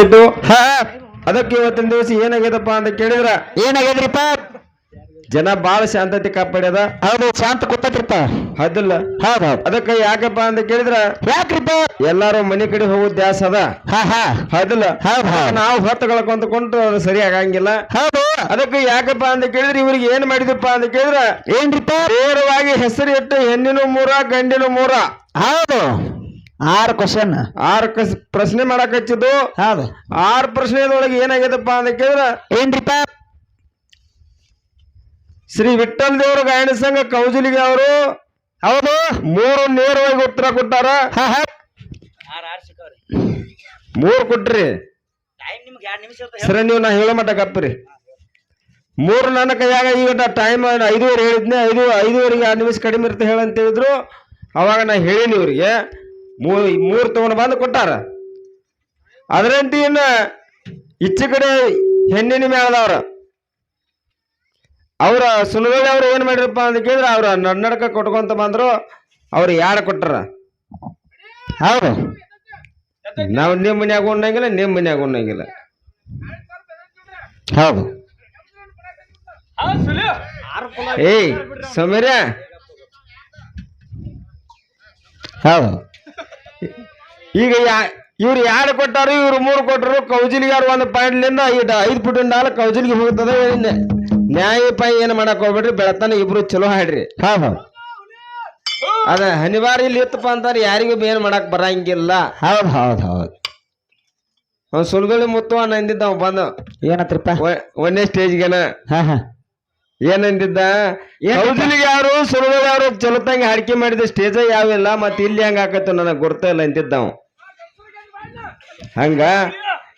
ಇದ್ದು ಹಾ. ಅದಕ್ಕೆ ಇವತ್ತಿನ ದಿವಸ ಏನಾಗ್ಯದಪ್ಪ ಅಂತ ಕೇಳಿದ್ರ ಏನಾಗ್ಯದ್ರಿಪ್ಪ? ಜನ ಬಾಳ ಶಾಂತತೆ ಕಾಪಾಡ್ಯದ. ಹೌದು ಶಾಂತ ಕೂತೈತ್ರಿಪ್ಪ ಹೌದಿಲ್ಲ. ಹೌದ್ ಹೌದ್. ಅದಕ್ಕೆ ಯಾಕಪ್ಪ ಅಂತ ಕೇಳಿದ್ರ ಯಾಕ್ರಿಪ್ಪ? ಎಲ್ಲಾರು ಮನೆ ಕಡೆ ಹೋಗೋ ದ್ಯಾಸ ಅದ. ಹಾ ಹಾ. ಹೌದಿಲ್ಲ. ಹೌದ್ ಹೌದ್. ನಾವು ಹೊತ್ತಗಳ ಕೊಂಡ್ರು ಅದು ಸರಿ ಆಗಂಗಿಲ್ಲ. ಹೌದು. ಅದಕ್ಕೆ ಯಾಕಪ್ಪ ಅಂತ ಕೇಳಿದ್ರೆ ಇವ್ರಿಗೆ ಏನ್ ಮಾಡಿದಪ್ಪ ಅಂತ ಕೇಳಿದ್ರ ಏನ್ರಿಪ್ಪ? ನೇರವಾಗಿ ಹೆಸರು ಇಟ್ಟು ಹೆಣ್ಣಿನ ಮೂರ ಗಂಡಿನ ಮೂರ. ಹೌದು. ಆರು ಕ್ವಶನ್ ಆರು ಕಸ್- ಪ್ರಶ್ನೆ ಮಾಡಕ್ ಹಚ್ಚಿದ್ದು? ಹೌದು. ಆರು ಪ್ರಶ್ನೆದೊಳಗೆ ಏನಾಗ್ಯದಪ್ಪ ಅಂತ ಕೇಳಿದ್ರ? ಏನ್ರಿಪ್ಪ ಶ್ರೀ ವಿಠಲ್ ದೇವರ ಗಾಯನ ಸಂಘ ಕೌಜಲಿಗೆ ಅವರು ಹೌದು. ಮೂರು ನೇರವಾಗಿ ಉತ್ತರ ಕೊಟ್ಟಾರ? ಹಾ ಹಾ. ಮೂರು ಕೊಟ್ರಿ. ಸರ ನೀವು ನಾ ಹೇಳೋ ಮಟ್ಟ ಕಪ್ಪ್ರಿ ಮೂರು ನನ್ನ ಕೈಯಾಗ ಈಗ ಟೈಮ್ ಐದುವರೆ ಹೇಳಿದ್ನೆ ಐದು ಐದುವರೆಗೆ ಆರು ನಿಮಿಷ ಕಡಿಮೆ ಇರುತ್ತೆ ಹೇಳಂತ ಹೇಳಿದ್ರು. ಅವಾಗ ನಾ ಹೇಳಿನಿ ಇವ್ರಿಗೆ ಮೂರು ಮೂರು ತಗೊಂಡು ಬಂದು ಕೊಟ್ಟಾರ. ಅದರಂತೆ ಇನ್ನ ಇಚ್ಚೆ ಕಡೆ ಹೆಣ್ಣಿನ ಮೇಳದವ್ರ ಅವ್ರ ಸುನಗಳಿ ಅವ್ರು ಏನು ಮಾಡಿರಪ್ಪ ಅಂತ ಕೇಳಿದ್ರೆ ಅವ್ರ ನನ್ನಡಕ ಕೊಟ್ಕೊಂತ ಬಂದ್ರು, ಅವ್ರು ಯಾರು ಕೊಟ್ಟಾರ ಹೌದು. ನಾವು ನಿಮ್ಮ ಮನ್ಯಾಗ ಉಣ್ಣಂಗಿಲ್ಲ ನಿಮ್ಮ ಮನ್ಯಾಗ ಉಣ್ಣಂಗಿಲ್ಲ. ಹೌದು. ಏಯ್ ಸಮೀರ ಹೌದು. ಈಗ ಯಾ ಇವ್ರು ಎರಡು ಕೊಟ್ಟಾರು ಇವ್ರು ಮೂರು ಕೊಟ್ಟರು ಕೌಜಿಲಿಗೆ ಯಾರು ಒಂದು ಪಾಯಿಂಟ್ಲಿಂದ ಐದು ಐದು ಫುಟ್ ನಾಲ್ಕು ಕೌಜಿಲಿಗೆ ಹೋಗುತ್ತದೆ ಹೇಳಿದ್ದೆ ನ್ಯಾಯ ಪಾಯಿ ಏನು ಮಾಡಕ್ ಹೋಗ್ಬೇಡ್ರಿ ಬೆಳತನ ಇಬ್ರು ಚಲೋ ಹಾಡ್ರಿ ಹಾ ಅದ ಅನಿವಾರ್ಯ ಇಲ್ಲಿ ಇತ್ತಪ್ಪ ಅಂತಾರೆ ಯಾರಿಗೂ ಏನು ಮಾಡಕ್ ಬರಂಗಿಲ್ಲ. ಹೌದು ಹೌದು ಹೌದು. ಅವ್ನು ಸುಲ್ಗಳಿ ಮುತ್ತು ಅಂದಿದ್ದ ಅವ ಬಂದು. ಏನತ್ರಿಪ್ಪ? ಒಂದೇ ಸ್ಟೇಜ್ಗೆನ ಹಾ ಹಾ. ಏನಂದಿದ್ದ? ಕೌಜಲಿಗೆ ಯಾರು ಸುಲ್ಗಳಿ ಯಾರು ಚಲೋತಂಗ ಹಾಡಿಕೆ ಮಾಡಿದ ಸ್ಟೇಜ ಯಾವಿಲ್ಲ ಮತ್ತೆ ಇಲ್ಲಿ ಹೆಂಗ ಹಾಕತ್ತು ನನಗೆ ಗೊತ್ತಿಲ್ಲ ಅಂತಿದ್ದ ಅವ. ಹಂಗ?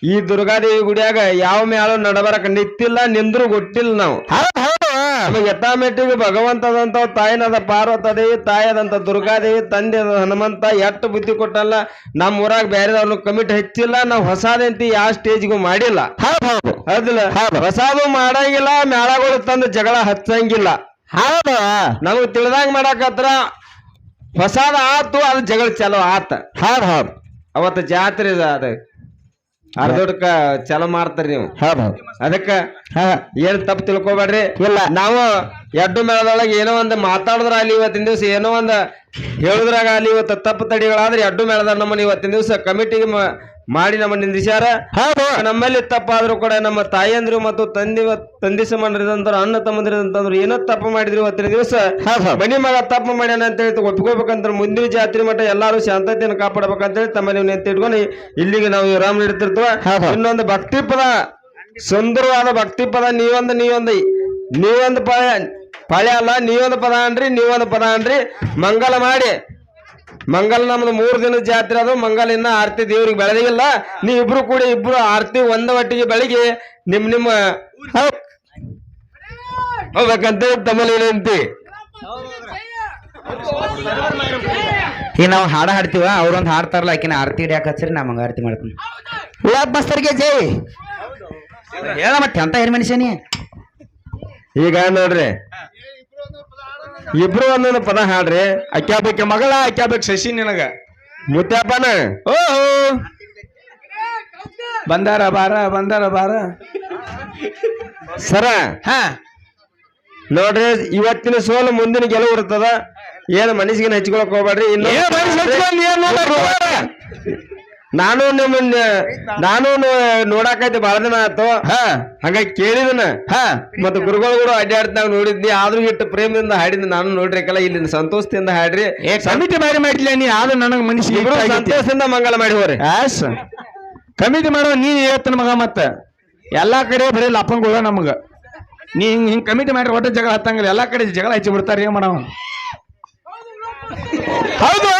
ಈ ದುರ್ಗಾದೇವಿ ಗುಡಿಯಾಗ ಯಾವ ಮ್ಯಾಲ ನಡಬರಕ ನಿತ್ತಿಲ್ಲ ನಿಂದ್ರು ಗೊತ್ತಿಲ್ಲ ನಾವು. ನಮಗೆ ಯಥಾಮೆಟ್ಟಿಗೆ ಭಗವಂತದಂತ ತಾಯಿನದ ಪಾರ್ವತದೇವಿ ತಾಯದಂತ ದುರ್ಗಾದೇವಿ ತಂದೆ ಹನುಮಂತ ಎಷ್ಟು ಬುದ್ಧಿ ಕೊಟ್ಟಲ್ಲ ನಮ್ಮ ಊರಾಗ ಬೇರೆದವ್ರು ಕಮಿಟ್ ಹೆಚ್ಚಿಲ್ಲ ನಾವು ಹೊಸಾದಂತಿ ಯಾವ ಸ್ಟೇಜ್ಗೂ ಮಾಡಿಲ್ಲ. ಹೌದು. ಹೌದು. ಹೌದಿಲ್ಲ ಹೊಸಾದು ಮಾಡಂಗಿಲ್ಲ ಮೇಳಗಳು ತಂದು ಜಗಳ ಹಚ್ಚಂಗಿಲ್ಲ. ಹೌದ. ನಮಗ್ ತಿಳಿದಂಗ ಮಾಡಾಕತ್ರ ಹೊಸಾದ ಆತು ಅದು ಜಗಳ ಚಲೋ ಆತ. ಹೌದ್ ಹೌದ್. ಅವತ್ತು ಜಾತ್ರೆ ಅದ. ಅರ್ಧೋಡ್ಕ ಚಲ ಮಾಡ್ತಾರಿ ನೀವು. ಹೌದು. ಹೌದು ಅದಕ್ಕ ಹಾ. ಏನ್ ತಪ್ಪು ತಿಳ್ಕೊಬೇಡ್ರಿ. ಇಲ್ಲ. ನಾವು ಎಡ್ಡು ಮೇಳದೊಳಗೆ ಏನೋ ಒಂದು ಮಾತಾಡಿದ್ರ ಅಲ್ಲಿ ಇವತ್ತಿನ ದಿವಸ ಏನೋ ಒಂದು ಹೇಳುದ್ರಾಗ ಅಲ್ಲಿ ಇವತ್ತು ತಪ್ಪು ತಡಿಗಳಾದ್ರೆ ಎಡ್ಡು ಮೇಳದ ನಮ್ಮನ್ನ ಇವತ್ತಿನ ದಿವಸ ಕಮಿಟಿಗೆ ಮಾಡಿ ನಮ್ಮ ನಿಂದಿಸ್ಯಾರ ಹೌದು ನಮ್ಮಲ್ಲಿ ತಪ್ಪಾದ್ರೂ ಕೂಡ ನಮ್ಮ ತಾಯಿಯಂದ್ರು ಮತ್ತು ತಂದೆ ತಂದೆ ಸಮಾನರಿದಂತವ್ರು ಅಣ್ಣ ತಮ್ಮಂದಿರಿದಂತಂದ್ರು ಏನೋ ತಪ್ಪು ಮಾಡಿದ್ರು ಇವತ್ತಿನ ದಿವಸ. ಮನಿ ಮಗ ತಪ್ಪು ಮಾಡ್ಯಾನ ಅಂತ ಹೇಳಿ ಒಪ್ಕೋಬೇಕಂತ ಮುಂದಿನ ಜಾತ್ರೆ ಮಟ್ಟ ಎಲ್ಲಾರು ಶಾಂತತೆಯನ್ನು ಕಾಪಾಡಬೇಕಂತೇಳಿ ತಮ್ಮಲ್ಲಿ ನಿಂತ ಇಟ್ಕೊಂಡು ಇಲ್ಲಿಗೆ ನಾವು ವಿರಾಮ ನೀಡುತ್ತಿರ್ತವ. ಇನ್ನೊಂದು ಭಕ್ತಿ ಪದ ಸುಂದರವಾದ ಭಕ್ತಿ ಪದ ನೀವೊಂದು ನೀವೊಂದು ನೀವೊಂದು ಪಾಳ್ಯ ಪಳೆ ಅಲ್ಲ ನೀವೊಂದು ಪದ ಅನ್ರಿ ನೀವೊಂದು ಪದ ಅನ್ರಿ. ಮಂಗಲ ಮಾಡಿ. ಮಂಗಲ ನಮ್ದು ಮೂರು ದಿನದ ಜಾತ್ರೆ ಅದು. ಮಂಗಲ್ ಇನ್ನ ಆರತಿ ದೇವ್ರಿಗೆ ಬೆಳೆದಿಲ್ಲ. ನೀವು ಇಬ್ರು ಕೂಡ ಇಬ್ರು ಆರತಿ ಒಂದ ಒಟ್ಟಿಗೆ ಬೆಳಿಗ್ಗೆ ನಿಮ್ ನಿಮ್ಮ ಹೋಗ್ಬೇಕಂತ ತಮ್ಮಲ್ಲಿ ಏನಂತಿ ಈಗ ನಾವು ಹಾಡ ಹಾಡ್ತೀವ? ಅವ್ರೊಂದು ಹಾಡ್ತಾರಲ್ಲ ಆಕಿನ ಆರತಿ ಹಿಡಿಯಾಕ ಹಚ್ಚ್ರಿ ನಾ ಮಂಗ ಆರತಿ ಮಾಡ್ತೀನಿ. ಬಸ್ತರಿಗೆ ಮಸ್ತರ್ಗೆ ಜೈ. ಹೇಳ ಮತ್ತೆ ಅಂತ ಹೇಳಿ ಮನುಷ್ಯನಿ ಈಗ ನೋಡ್ರಿ ಇಬ್ರು ಒಂದೊಂದು ಪದ ಹಾಡ್ರಿ. ಅಕ್ಯಾಬೇಕ ಮಗಳ ಅಕ್ಯಾಬೇಕ ಶಶಿ ನಿನಗ. ಮುತ್ತಪ್ಪನ ಓಹೋ. ಬಂದಾರ ಬಾರ ಬಂದಾರ ಬಾರ. ಸರ ಹಾ. ನೋಡ್ರಿ ಇವತ್ತಿನ ಸೋಲು ಮುಂದಿನ ಗೆಲುವು ಇರ್ತದ. ಏನು ಮನಸ್ಸಿಗೆ ಹಚ್ಕೊಳಕ್ ಹೋಗ್ಬೇಡ್ರಿ? ಮನುಷ್ಯ. ನಾನು ನಿಮ್ಮನ್ನ ನಾನು ನೋ- ನೋಡಾಕೈತಿ ಬಹಳ ದಿನ ಆಯ್ತು. ಹಾ. ಹಂಗಾಗಿ ಕೇಳಿದನ. ಹಾ. ಮತ್ತೆ ಗುರುಗಳು ಕೂಡ ಅಡ್ಡಾಡ್ತಾಗ ನೋಡಿದ್ನಿ. ಆದ್ರೂ ಇಟ್ಟು ಪ್ರೇಮದಿಂದ ಹಾಡಿದ್ ನಾನು ನೋಡ್ರಿಕಲ್ಲ ಇಲ್ಲಿ ಸಂತೋಷದಿಂದ ಹಾಡ್ರಿ. ಸಮಿತಿ ಮಾಡಿ ಬಾರಿ ಮಾಡಿಲ್ಲ ನೀ? ಆದ್ರೆ ನನಗ ಆಗೈತಿ. ಸಂತೋಷದಿಂದ ಮಂಗಳ ಮಾಡಿ ಹೋರಿ ಕಮಿಟಿ ಮಾಡೋ ನೀನ್ ಹೇಳ್ತಾನ ಮಗ ಮತ್ತ. ಎಲ್ಲಾ ಕಡೆ ಬರೀ ಲಪ್ಪಂಗಳ ನಮಗ. ನೀ ಹಿಂಗ್ ಹಿಂಗ್ ಕಮಿಟಿ ಮಾಡಿ ಒಟ್ಟ ಜಗಳ ಹತ್ತಂಗಿಲ್ಲ. ಎಲ್ಲಾ ಕಡೆ ಜಗಳ ಹಚ್ಚಿ ಬಿಡ್ತಾರ ಏನ್ ಮಾಡವ? ಹೌದು.